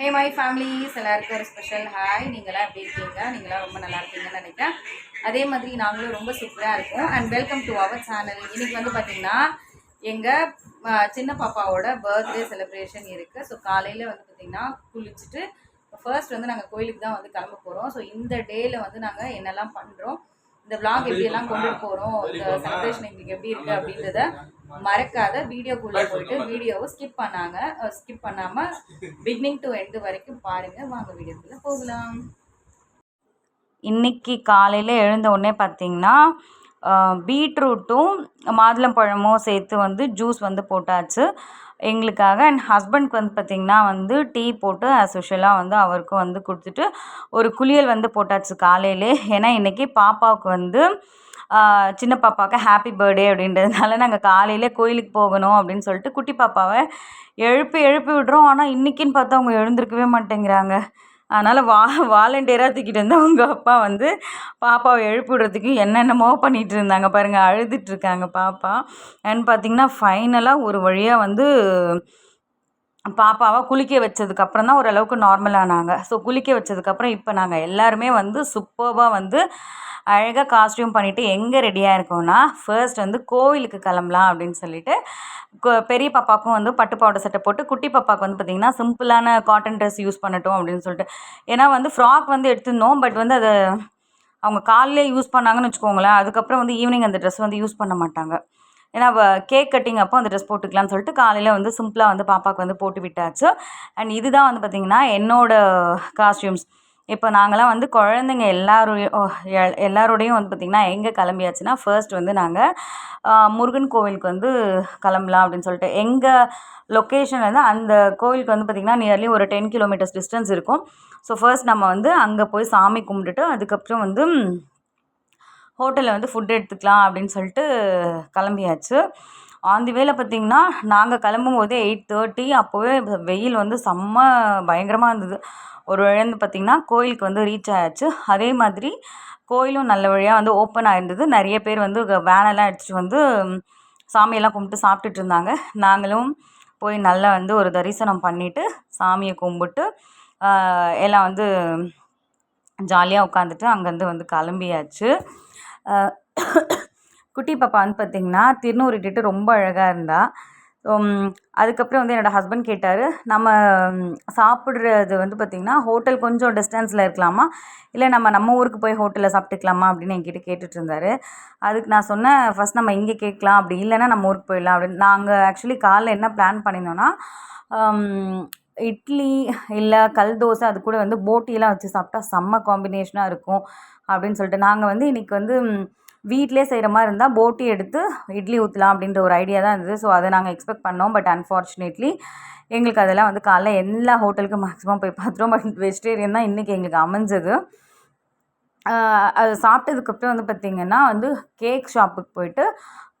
Hey my families எல்லாருக்கும் ஒரு special hi நீங்களாம் எப்படி இருக்கீங்க? நீங்களாம் ரொம்ப நல்லா இருக்கீங்கன்னு நினைக்கிறேன். அதே மாதிரி நாங்களும் ரொம்ப சூப்பராக இருக்கோம். And welcome to our channel இன்னைக்கு வந்து பார்த்தீங்கன்னா எங்கள் சின்ன பாப்பாவோட பர்த்டே செலிப்ரேஷன் இருக்குது ஸோ காலையில் வந்து பார்த்திங்கன்னா குளிச்சுட்டு ஃபர்ஸ்ட் வந்து நாங்கள் கோயிலுக்கு தான் வந்து கிளம்ப போகிறோம் ஸோ இந்த டேயில் வந்து நாங்கள் என்னெல்லாம் பண்ணுறோம் இந்த vlog எப்படி எல்லாம் கொண்டுட்டு போகிறோம் இந்த செலிப்ரேஷன் எங்களுக்கு எப்படி இருக்குது அப்படின்றத மறக்காத வீடியோக்குள்ளே போயிட்டு வீடியோவை ஸ்கிப் பண்ணாங்க. ஸ்கிப் பண்ணாமல் பிகினிங் டு எண்டு வரைக்கும் பாருங்கள் வாங்க வீடியோக்குள்ளே போகலாம். இன்னைக்கு காலையில் எழுந்த உடனே பார்த்தீங்கன்னா பீட்ரூட்டும் மாதுளம்பழமும் சேர்த்து வந்து ஜூஸ் வந்து போட்டாச்சு. எங்களுக்காக அண்ட் ஹஸ்பண்ட்க்கு வந்து பார்த்திங்கன்னா வந்து டீ போட்டு ஆஸ் யூஷுவலாக வந்து அவருக்கும் வந்து கொடுத்துட்டு ஒரு குளியல் வந்து போட்டாச்சு காலையிலே. ஏன்னா இன்றைக்கி பாப்பாவுக்கு வந்து சின்ன பாப்பாவுக்கு ஹாப்பி பர்த்டே அப்படின்றதுனால நாங்கள் காலையிலே கோயிலுக்கு போகணும் அப்படின்னு சொல்லிட்டு குட்டி பாப்பாவை எழுப்பி எழுப்பி விடுறோம். ஆனால் இன்றைக்கின்னு பார்த்தா அவங்க எழுந்திருக்கவே மாட்டேங்கிறாங்க. அதனால் வா வாலண்டியராக தூக்கிட்டு வந்து அவங்க அப்பா வந்து பாப்பாவை எழுப்பி விடுறதுக்கு என்னென்னமோ பண்ணிகிட்டு இருந்தாங்க பாருங்கள் அழுதுகிட்ருக்காங்க பாப்பா அண்ட் பார்த்திங்கன்னா ஃபைனலாக ஒரு வழியாக வந்து பாப்பாவை குளிக்க வச்சதுக்கப்புறம் தான் ஓரளவுக்கு நார்மலானாங்க ஸோ குளிக்க வச்சதுக்கப்புறம் இப்போ நாங்கள் எல்லாருமே வந்து சூப்பர்பாக வந்து அழகாக காஸ்டியூம் பண்ணிவிட்டு எங்கே ரெடியாக இருக்கோம்னா ஃபர்ஸ்ட் வந்து கோவிலுக்கு கிளம்பலாம் அப்படின்னு சொல்லிட்டு பெரிய பாப்பாவுக்கும் வந்து பட்டு பாவாடை சட்டை போட்டு குட்டி பாப்பாவுக்கு வந்து பார்த்திங்கன்னா சிம்பிளான காட்டன் ட்ரெஸ் யூஸ் பண்ணட்டும் அப்படின்னு சொல்லிட்டு. ஏன்னா வந்து ஃப்ராக் வந்து எடுத்திருந்தோம் பட் வந்து அதை அவங்க காலையிலே யூஸ் பண்ணாங்கன்னு வச்சுக்கோங்களேன் அதுக்கப்புறம் வந்து ஈவினிங் அந்த ட்ரெஸ் வந்து யூஸ் பண்ண மாட்டாங்க. ஏன்னா கேக் கட்டிங் அப்போ அந்த ட்ரெஸ் போட்டுக்கலாம்னு சொல்லிட்டு காலையில் வந்து சிம்பிளாக வந்து பாப்பாவுக்கு வந்து போட்டு விட்டாச்சு. அண்ட் இதுதான் வந்து பார்த்திங்கன்னா என்னோட காஸ்டியூம்ஸ் இப்போ நாங்களாம் வந்து குழந்தைங்க எல்லாரோடையும் எல்லாரோடையும் வந்து பார்த்திங்கன்னா எங்கே கிளம்பியாச்சுன்னா ஃபர்ஸ்ட் வந்து நாங்கள் முருகன் கோவிலுக்கு வந்து கிளம்பலாம் அப்படின்னு சொல்லிட்டு எங்கள் லொக்கேஷன் வந்து அந்த கோவிலுக்கு வந்து பார்த்திங்கன்னா நியர்லி ஒரு டென் கிலோமீட்டர்ஸ் டிஸ்டன்ஸ் இருக்கும். ஸோ ஃபர்ஸ்ட் நம்ம வந்து அங்கே போய் சாமி கும்பிட்டுட்டு அதுக்கப்புறம் வந்து ஹோட்டலில் வந்து ஃபுட் எடுத்துக்கலாம் அப்படின்னு சொல்லிட்டு கிளம்பியாச்சு. ஆன் தி வேல பார்த்தீங்கன்னா நாங்கள் கிளம்பும் போதே எயிட் தேர்ட்டி அப்போவே வெயில் வந்து செம்ம பயங்கரமாக இருந்தது. ஒரு வழியாக பார்த்திங்கன்னா கோயிலுக்கு வந்து ரீச் ஆயாச்சு. அதே மாதிரி கோயிலும் நல்ல வழியாக வந்து ஓப்பன் ஆகிருந்தது நிறைய பேர் வந்து வேனெல்லாம் எடுத்துகிட்டு வந்து சாமியெல்லாம் கும்பிட்டு சாப்பிட்டுட்டு இருந்தாங்க. நாங்களும் போய் நல்லா வந்து ஒரு தரிசனம் பண்ணிவிட்டு சாமியை கும்பிட்டு எல்லாம் வந்து ஜாலியாக உட்காந்துட்டு அங்கேருந்து வந்து கிளம்பியாச்சு. குட்டி பாப்பா வந்து பார்த்திங்கன்னா திருநூறு இட்டுட்டு ரொம்ப அழகாக இருந்தா. அதுக்கப்புறம் வந்து என்னோடய ஹஸ்பண்ட் கேட்டார் நம்ம சாப்பிட்றது வந்து பார்த்திங்கன்னா ஹோட்டல் கொஞ்சம் டிஸ்டன்ஸில் இருக்கலாமா? இல்லை நம்ம நம்ம ஊருக்கு போய் ஹோட்டலில் சாப்பிட்டுக்கலாமா? அப்படின்னு என்கிட்ட கேட்டுட்டு இருந்தார். அதுக்கு நான் சொன்னேன் ஃபஸ்ட் நம்ம இங்கே கேட்கலாம் அப்படி இல்லைன்னா நம்ம ஊருக்கு போயிடலாம் அப்படின்னு. நாங்கள் ஆக்சுவலி காலைல என்ன பிளான் பண்ணியிருந்தோன்னா இட்லி இல்லை கல் தோசை அது கூட வந்து போட்டியெல்லாம் வச்சு சாப்பிட்டா செம்ம காம்பினேஷனாக இருக்கும். அப்படின்னு சொல்லிட்டு நாங்கள் வந்து இன்றைக்கி வந்து வீட்டிலே செய்கிற மாதிரி இருந்தால் போட்டி எடுத்து இட்லி ஊற்றலாம் அப்படின்ற ஒரு ஐடியா தான் இருந்தது. ஸோ அதை நாங்கள் எக்ஸ்பெக்ட் பண்ணோம். பட் அன்ஃபார்ச்சுனேட்லி எங்களுக்கு அதெல்லாம் வந்து காலைல எல்லா ஹோட்டலுக்கும் மேக்ஸிமம் போய் பார்த்துருவோம் பட் வெஜிடேரியன் தான் இன்றைக்கி எங்களுக்கு அமைஞ்சது. அது சாப்பிட்டதுக்கப்புறம் வந்து பார்த்திங்கன்னா வந்து கேக் ஷாப்புக்கு போயிட்டு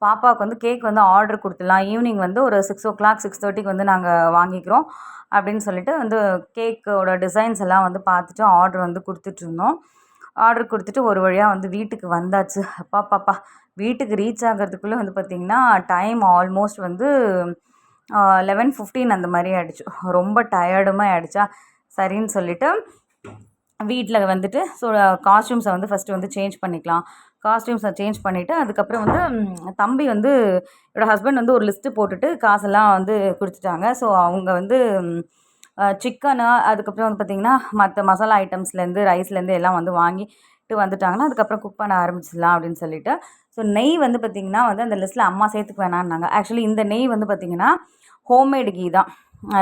பாப்பாவுக்கு வந்து கேக் வந்து ஆர்டர் கொடுத்துடலாம். ஈவினிங் வந்து ஒரு சிக்ஸ் ஓ கிளாக் சிக்ஸ் தேர்ட்டிக்கு வந்து நாங்கள் வாங்கிக்கிறோம். அப்படின்னு சொல்லிட்டு வந்து கேக்கோட டிசைன்ஸ் எல்லாம் வந்து பார்த்துட்டு ஆர்டர் வந்து கொடுத்துட்ருந்தோம் ஆர்டர் கொடுத்துட்டு ஒரு வழியாக வந்து வீட்டுக்கு வந்தாச்சு. அப்பா பாப்பா வீட்டுக்கு ரீச் ஆகிறதுக்குள்ளே வந்து பார்த்திங்கன்னா டைம் ஆல்மோஸ்ட் வந்து லெவன் ஃபிஃப்டீன் அந்த மாதிரி ஆகிடுச்சு ரொம்ப டயர்டுமே ஆகிடுச்சா சரின்னு சொல்லிட்டு வீட்டில் வந்துட்டு ஸோ காஸ்ட்யூம்ஸை வந்து ஃபஸ்ட்டு வந்து சேஞ்ச் பண்ணிக்கலாம். காஸ்ட்யூம்ஸை சேஞ்ச் பண்ணிவிட்டு அதுக்கப்புறம் வந்து தம்பி வந்து என்னோடய ஹஸ்பண்ட் வந்து ஒரு லிஸ்ட்டு போட்டுட்டு காசெல்லாம் வந்து கொடுத்துட்டாங்க. ஸோ அவங்க வந்து சிக்கனு அதுக்கப்புறம் வந்து பார்த்திங்கன்னா மற்ற மசாலா ஐட்டம்ஸ்லேருந்து ரைஸ்லேருந்து எல்லாம் வந்து வாங்கிட்டு வந்துட்டாங்கன்னா அதுக்கப்புறம் குக் பண்ண ஆரம்பிச்சிடலாம் அப்படின்னு சொல்லிட்டு. ஸோ நெய் வந்து பார்த்திங்கன்னா வந்து அந்த லிஸ்ட்டில் அம்மா சேர்த்துக்க வேணான்னாங்க ஆக்சுவலி இந்த நெய் வந்து பார்த்திங்கன்னா ஹோம்மேடு கீ தான்.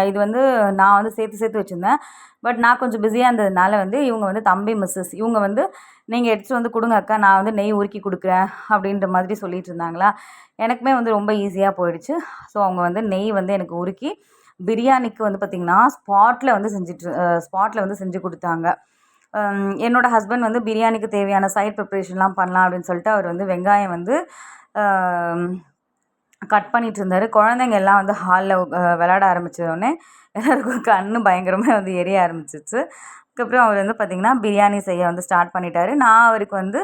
இது வந்து நான் வந்து சேர்த்து சேர்த்து வச்சுருந்தேன். பட் நான் கொஞ்சம் பிஸியாக இருந்ததுனால வந்து இவங்க வந்து தம்பி மிஸ்ஸஸ் இவங்க வந்து நீங்கள் எடுத்துகிட்டு வந்து கொடுங்க அக்கா. நான் வந்து நெய் உருக்கி கொடுக்குறேன் அப்படின்ற மாதிரி சொல்லிட்டு இருந்தாங்களா? எனக்குமே வந்து ரொம்ப ஈஸியாக போயிடுச்சு. ஸோ அவங்க வந்து நெய் வந்து எனக்கு உருக்கி பிரியாணிக்கு வந்து பார்த்திங்கன்னா ஸ்பாட்டில் வந்து செஞ்சுட்டு ஸ்பாட்டில் வந்து செஞ்சு கொடுத்தாங்க. என்னோடய ஹஸ்பண்ட் வந்து பிரியாணிக்கு தேவையான சைட் ப்ரிப்ரேஷன்லாம் பண்ணலாம் அப்படின்னு சொல்லிட்டு அவர் வந்து வெங்காயம் வந்து கட் பண்ணிட்டு இருந்தார். குழந்தைங்க எல்லாம் வந்து ஹாலில் விளையாட ஆரம்பித்தோடனே எல்லாருக்கும் கண்ணு பயங்கரமாக வந்து எரிய ஆரம்பிச்சிச்சு அதுக்கப்புறம் அவர் வந்து பார்த்திங்கன்னா பிரியாணி செய்ய வந்து ஸ்டார்ட் பண்ணிட்டாரு. நான் அவருக்கு வந்து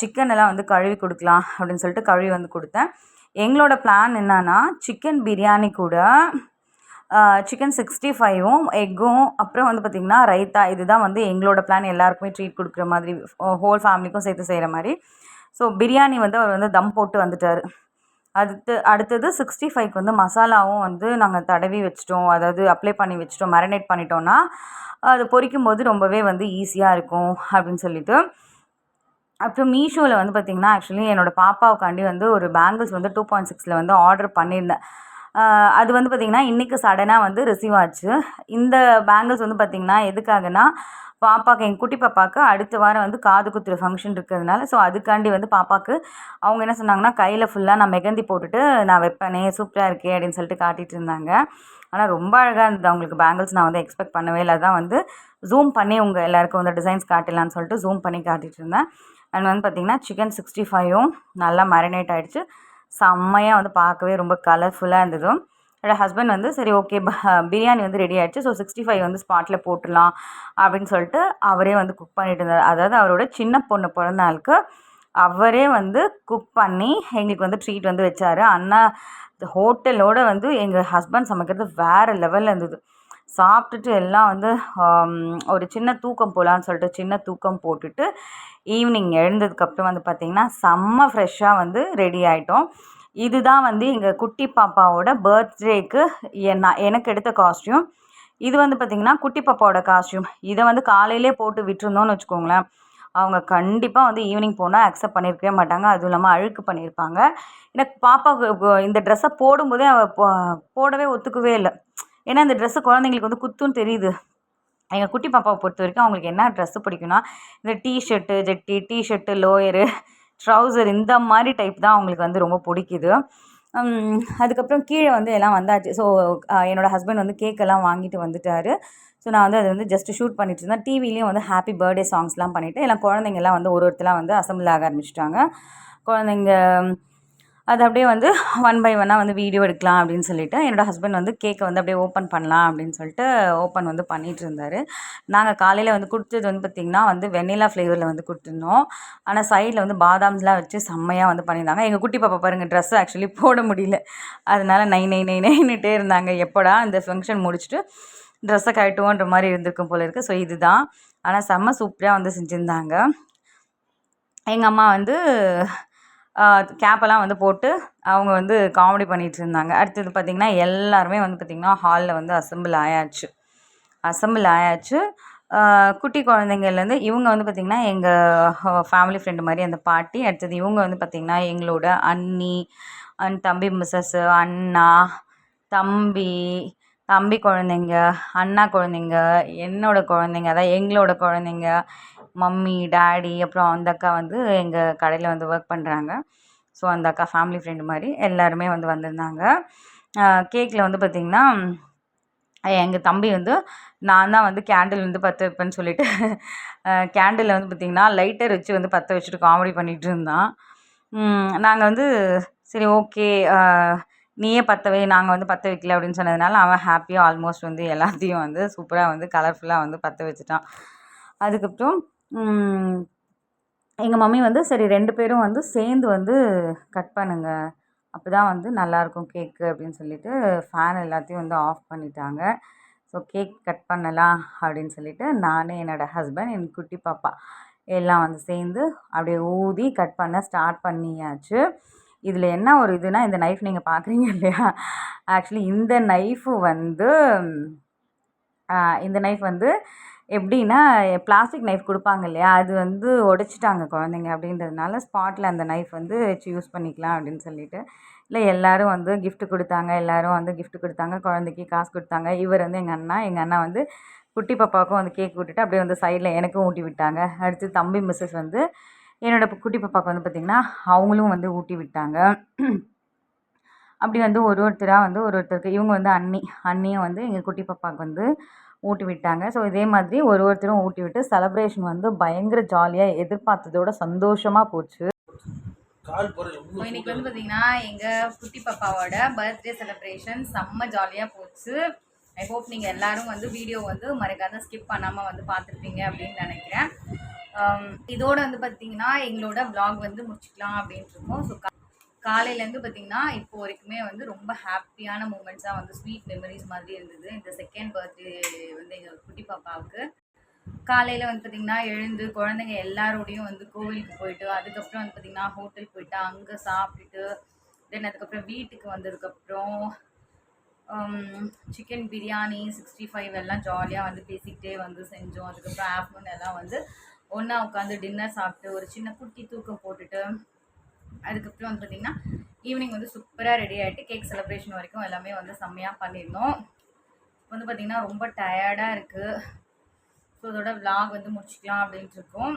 சிக்கன் எல்லாம் வந்து கழுவி கொடுக்கலாம் அப்படின்னு சொல்லிட்டு கழுவி வந்து கொடுத்தேன். எங்களோட பிளான் என்னன்னா சிக்கன் பிரியாணி கூட சிக்கன் சிக்ஸ்டி ஃபைவும் எக்கும் அப்புறம் வந்து பார்த்திங்கன்னா ரைத்தா இதுதான் வந்து எங்களோட பிளான் எல்லாருக்குமே ட்ரீட் கொடுக்குற மாதிரி ஹோல் ஃபேமிலிக்கும் சேர்த்து செய்கிற மாதிரி. ஸோ பிரியாணி வந்து அவர் வந்து தம் போட்டு வந்துட்டார். அடுத்து அடுத்தது சிக்ஸ்டி ஃபைவ்க்கு வந்து மசாலாவும் வந்து நாங்கள் தடவி வச்சிட்டோம். அதாவது அப்ளை பண்ணி வச்சிட்டோம் மேரினேட் பண்ணிட்டோன்னா அது பொரிக்கும் போது ரொம்பவே வந்து ஈஸியாக இருக்கும் அப்படின்னு சொல்லிட்டு. அப்புறம் மீஷோவில் வந்து பார்த்திங்கன்னா ஆக்சுவலி என்னோடய பாப்பாவுக்காண்டி வந்து ஒரு பேங்கிள்ஸ் வந்து டூ பாயிண்ட் சிக்ஸில் வந்து ஆர்டர் பண்ணியிருந்தேன். அது வந்து பார்த்திங்கன்னா இன்றைக்கி சடனாக வந்து ரிசீவ் ஆச்சு. இந்த பேங்கிள்ஸ் வந்து பார்த்திங்கன்னா எதுக்காகனா பாப்பாக்கு எங்கள் குட்டி பாப்பாவுக்கு அடுத்த வாரம் வந்து காது குத்துற ஃபங்க்ஷன் இருக்கிறதுனால ஸோ அதுக்காண்டி வந்து பாப்பாவுக்கு அவங்க என்ன சொன்னாங்கன்னா கையில் ஃபுல்லாக நான் மெகந்தி போட்டுட்டு நான் வைப்பேனே சூப்பராக இருக்கே அப்படின்னு சொல்லிட்டு காட்டிகிட்டு இருந்தாங்க. ஆனால் ரொம்ப அழகாக இருந்தது. அவங்களுக்கு பேங்கிள்ஸ் நான் வந்து எக்ஸ்பெக்ட் பண்ணவே இல்லை. அதான் வந்து ஜூம் பண்ணி உங்கள் எல்லாருக்கும் வந்து டிசைன்ஸ் காட்டலான்னு சொல்லிட்டு ஜூம் பண்ணி காட்டிகிட்டு இருந்தேன். அண்ட் வந்து பார்த்திங்கன்னா சிக்கன் சிக்ஸ்டி ஃபைவும் நல்லா மேரினேட் ஆகிடுச்சு செம்மையாக வந்து பார்க்கவே ரொம்ப கலர்ஃபுல்லாக இருந்தது. என்னோடய ஹஸ்பண்ட் வந்து சரி ஓகே பிரியாணி வந்து ரெடி ஆகிடுச்சு ஸோ சிக்ஸ்டி ஃபைவ் வந்து ஸ்பாட்டில் போட்டுடலாம் அப்படின்னு சொல்லிட்டு அவரே வந்து குக் பண்ணிட்டு இருந்தார். அதாவது அவரோட சின்ன பொண்ணு பிறந்த நாளுக்கு அவரே வந்து குக் பண்ணி எங்களுக்கு வந்து ட்ரீட் வந்து வச்சார். அண்ணா ஹோட்டலோட வந்து எங்கள் ஹஸ்பண்ட் சமைக்கிறது வேறு லெவலில் இருந்தது. சாப்பிட்டுட்டு எல்லாம் வந்து ஒரு சின்ன தூக்கம் போகலான்னு சொல்லிட்டு சின்ன தூக்கம் போட்டுட்டு ஈவினிங் எழுந்ததுக்கப்புறம் வந்து பார்த்திங்கன்னா செம்ம ஃப்ரெஷ்ஷாக வந்து ரெடி ஆகிட்டோம் இதுதான் வந்து எங்கள் குட்டி பாப்பாவோட பர்த்டேக்கு நான் எனக்கு எடுத்த காஸ்ட்யூம் இது வந்து பார்த்திங்கன்னா குட்டி பாப்பாவோட காஸ்ட்யூம் இதை வந்து காலையிலே போட்டு விட்டுருந்தோன்னு வச்சுக்கோங்களேன். அவங்க கண்டிப்பாக வந்து ஈவினிங் போனால் அக்செப்ட் பண்ணியிருக்கவே மாட்டாங்க. அதுவும் இல்லாமல் அழுக்கு பண்ணியிருப்பாங்க எனக்கு பாப்பாவுக்கு இந்த ட்ரெஸ்ஸை போடும்போதே அவள் போடவே ஒத்துக்கவே இல்லை. ஏன்னா இந்த ட்ரெஸ்ஸு குழந்தைங்களுக்கு வந்து குத்துன்னு தெரியுது. எங்கள் குட்டி பாப்பாவை பொறுத்த வரைக்கும் அவங்களுக்கு என்ன ட்ரெஸ்ஸு பிடிக்கும்னா இந்த டிஷர்ட்டு ஜெட்டி டிஷர்ட்டு லோயரு ட்ரௌசர் இந்த மாதிரி டைப் தான் அவங்களுக்கு வந்து ரொம்ப பிடிக்குது. அதுக்கப்புறம் கீழே வந்து எல்லாம் வந்தாச்சு. ஸோ என்னோடய ஹஸ்பண்ட் வந்து கேக்கெல்லாம் வாங்கிட்டு வந்துட்டார். ஸோ நான் வந்து அதை வந்து ஜஸ்ட் ஷூட் பண்ணிட்டு இருந்தேன். டிவிலையும் வந்து ஹாப்பி பர்த்டே சாங்ஸ்லாம் பண்ணிவிட்டு எல்லாம் குழந்தைங்கெல்லாம் வந்து ஒரு ஒருத்தலாம் வந்து அசம்பிள் ஆக ஆரம்பிச்சிட்டாங்க. குழந்தைங்க அது அப்படியே வந்து ஒன் பை ஒன்னாக வந்து வீடியோ எடுக்கலாம் அப்படின்னு சொல்லிட்டு என்னோடய ஹஸ்பண்ட் வந்து கேக்கை வந்து அப்படியே ஓப்பன் பண்ணலாம் அப்படின்னு சொல்லிட்டு ஓப்பன் வந்து பண்ணிகிட்டு இருந்தார் நாங்கள் காலையில் வந்து கொடுத்தது வந்து பார்த்திங்கன்னா வந்து வெண்ணிலா ஃப்ளேவரில் வந்து கொடுத்துருந்தோம். ஆனால் சைடில் வந்து பாதாம்ஸ்லாம் வச்சு செம்மையாக வந்து பண்ணியிருந்தாங்க. எங்கள் குட்டி பாப்பா பாருங்கள் ட்ரெஸ் ஆக்சுவலி போட முடியல. அதனால நை நை நை நைன்னுட்டே இருந்தாங்க. எப்படா இந்த ஃபங்க்ஷன் முடிச்சுட்டு ட்ரெஸ்ஸை கட்டுவோன்ற மாதிரி இருந்திருக்கும் போல இருக்குது ஸோ இதுதான். ஆனால் செம்ம சூப்பராக வந்து செஞ்சுருந்தாங்க. எங்கள் அம்மா வந்து கேப்பெல்லாம் வந்து போட்டு அவங்க வந்து காமெடி பண்ணிகிட்டு இருந்தாங்க. அடுத்தது பார்த்திங்கன்னா எல்லாருமே வந்து பார்த்திங்கன்னா ஹாலில் வந்து அசம்பிள் ஆயாச்சு. அசெம்பிள் ஆயாச்சு. குட்டி குழந்தைங்கள்லேருந்து இவங்க வந்து பார்த்திங்கன்னா எங்கள் ஃபேமிலி ஃப்ரெண்டு மாதிரி அந்த பாட்டி அடுத்தது இவங்க வந்து பார்த்திங்கன்னா எங்களோட அண்ணி அண்ட் தம்பி மிஸ்ஸஸ் அண்ணா தம்பி தம்பி குழந்தைங்க அண்ணா குழந்தைங்க என்னோட குழந்தைங்க அதான் எங்களோட குழந்தைங்க மம்மி டாடி அப்புறம் அந்த அக்கா வந்து எங்கள் கடையில் வந்து ஒர்க் பண்ணுறாங்க ஸோ அந்த அக்கா ஃபேமிலி ஃப்ரெண்டு மாதிரி எல்லாருமே வந்து வந்திருந்தாங்க. கேக்கில் வந்து பார்த்திங்கன்னா எங்கள் தம்பி வந்து நான் தான் வந்து கேண்டில் வந்து பற்ற வைப்பேன்னு சொல்லிட்டு கேண்டில் வந்து பார்த்திங்கன்னா லைட்டர் வச்சு வந்து பற்ற வச்சுட்டு காமெடி பண்ணிகிட்டு இருந்தான். நாங்கள் வந்து சரி ஓகே நீயே பற்ற வை நாங்கள் வந்து பற்ற வைக்கல அப்படின்னு சொன்னதுனால அவன் ஹாப்பியாக ஆல்மோஸ்ட் வந்து எல்லாத்தையும் வந்து சூப்பராக வந்து கலர்ஃபுல்லாக வந்து பற்ற வச்சுட்டான். அதுக்கப்புறம் எங்கள் மம்மி வந்து சரி ரெண்டு பேரும் வந்து சேர்ந்து வந்து கட் பண்ணுங்க. அப்போ தான் வந்து நல்லாயிருக்கும் கேக்கு அப்படின்னு சொல்லிட்டு ஃபேன் எல்லாத்தையும் வந்து ஆஃப் பண்ணிட்டாங்க. ஸோ கேக் கட் பண்ணலாம் அப்படின்னு சொல்லிட்டு நான் என்னோடய ஹஸ்பண்ட் என் குட்டி பாப்பா எல்லாம் வந்து சேர்ந்து அப்படியே ஊதி கட் பண்ண ஸ்டார்ட் பண்ணியாச்சு. இதில் என்ன ஒரு இதுனா இந்த நைஃப் நீங்கள் பார்க்குறீங்க இல்லையா? ஆக்சுவலி இந்த நைஃபு வந்து இந்த நைஃப் வந்து எப்படின்னா பிளாஸ்டிக் நைஃப் கொடுப்பாங்க இல்லையா? அது வந்து உடைச்சிட்டாங்க குழந்தைங்க அப்படின்றதுனால ஸ்பாட்டில் அந்த நைஃப் வந்து வச்சு யூஸ் பண்ணிக்கலாம் அப்படின்னு சொல்லிட்டு. இல்லை எல்லாரும் வந்து கிஃப்ட்டு கொடுத்தாங்க எல்லோரும் வந்து கிஃப்ட்டு கொடுத்தாங்க குழந்தைக்கு காசு கொடுத்தாங்க. இவர் வந்து எங்கள் அண்ணா எங்கள் அண்ணா வந்து குட்டி பாப்பாவுக்கும் வந்து கேக் விட்டுட்டு அப்படியே வந்து சைடில் எனக்கும் ஊட்டி விட்டாங்க. அடுத்து தம்பி மிஸ்ஸஸ் வந்து என்னோட குட்டி பாப்பாவுக்கு வந்து பார்த்திங்கன்னா அவங்களும் வந்து ஊட்டி விட்டாங்க. அப்படி வந்து ஒரு ஒருத்தராக வந்து ஒரு ஒருத்தருக்கு இவங்க வந்து அண்ணி அண்ணியும் வந்து எங்கள் குட்டி பாப்பாவுக்கு வந்து ஊட்டி விட்டாங்க ஸோ இதே மாதிரி ஒரு ஒருத்தரும் ஊட்டி விட்டு செலப்ரேஷன் வந்து பயங்கர ஜாலியாக எதிர்பார்த்ததோட சந்தோஷமாக போச்சு. ஸோ இன்னைக்கு வந்து பார்த்தீங்கன்னா எங்கள் குட்டி பாப்பாவோட பர்த்டே செலிப்ரேஷன் செம்ம ஜாலியாக போச்சு. ஐ ஹோப் நீங்கள் எல்லாரும் வந்து வீடியோ வந்து மறக்காத ஸ்கிப் பண்ணாமல் வந்து பார்த்துருப்பீங்க அப்படின்னு நினைக்கிறேன். Um, இதோட வந்து பார்த்தீங்கன்னா எங்களோட vlog வந்து முடிச்சுக்கலாம் அப்படின்ட்டு இருக்கோம். ஸோ காலையிலேருந்து பார்த்தீங்கன்னா இப்போ வரைக்குமே வந்து ரொம்ப ஹாப்பியான மூமெண்ட்ஸாக வந்து ஸ்வீட் மெமரிஸ் மாதிரி இருந்தது. இந்த செகண்ட் பர்த்டே வந்து எங்கள் குட்டி பாப்பாவுக்கு. காலையில் வந்து பார்த்திங்கன்னா எழுந்து குழந்தைங்க எல்லாரோடையும் வந்து கோவிலுக்கு போயிட்டு அதுக்கப்புறம் வந்து பார்த்திங்கன்னா ஹோட்டல் போயிட்டு அங்கே சாப்பிட்டுட்டு தென் அதுக்கப்புறம் வீட்டுக்கு வந்ததுக்கப்புறம் சிக்கன் பிரியாணி சிக்ஸ்டி ஃபைவ் எல்லாம் ஜாலியாக வந்து பேசிக்கிட்டே வந்து செஞ்சோம். அதுக்கப்புறம் ஆஃப்டர்நூன் எல்லாம் வந்து ஒன்றா உட்காந்து டின்னர் சாப்பிட்டு ஒரு சின்ன குட்டி தூக்கம் போட்டுட்டு அதுக்கப்புறம் வந்து பார்த்திங்கன்னா ஈவினிங் வந்து சூப்பராக ரெடி ஆகிட்டு கேக் செலிப்ரேஷன் வரைக்கும் எல்லாமே வந்து செம்மையாக பண்ணியிருந்தோம். வந்து பார்த்திங்கன்னா ரொம்ப டயர்டாக இருக்குது ஸோ இதோட vlog வந்து முடிச்சுக்கலாம் அப்படின்ட்டு இருக்கோம்.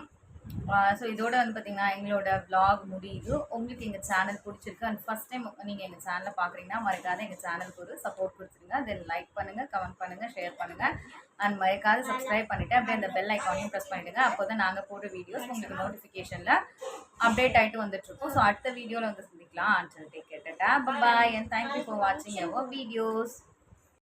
ஸோ இதோட வந்து பார்த்திங்கன்னா எங்களோட vlog முடியுது. உங்களுக்கு எங்கள் சேனல் பிடிச்சிருக்கு அண்ட் ஃபஸ்ட் டைம் நீங்கள் எங்கள் சேனலை பார்க்குறீங்கன்னா மறக்காத எங்கள் சேனலுக்கு ஒரு சப்போர்ட் கொடுத்துருங்க. தென் லைக் பண்ணுங்கள் கமெண்ட் பண்ணுங்கள் ஷேர் பண்ணுங்கள் அண்ட் மறக்காத சப்ஸ்கிரைப் பண்ணிவிட்டு அப்படியே அந்த பெல் ஐக்கானையும் ப்ரெஸ் பண்ணிவிடுங்க அப்போ தான் நாங்கள் போடுற வீடியோஸ் உங்களுக்கு நோட்டிஃபிகேஷனில் அப்டேட் ஆகிட்டு வந்துட்டுருக்கோம். ஸோ அடுத்த வீடியோவில் வந்து சந்திக்கலாம். அண்ட் டேக் கேட்டேன் பாய் அண்ட் தேங்க்யூ ஃபார் வாட்சிங் அவர் வீடியோஸ்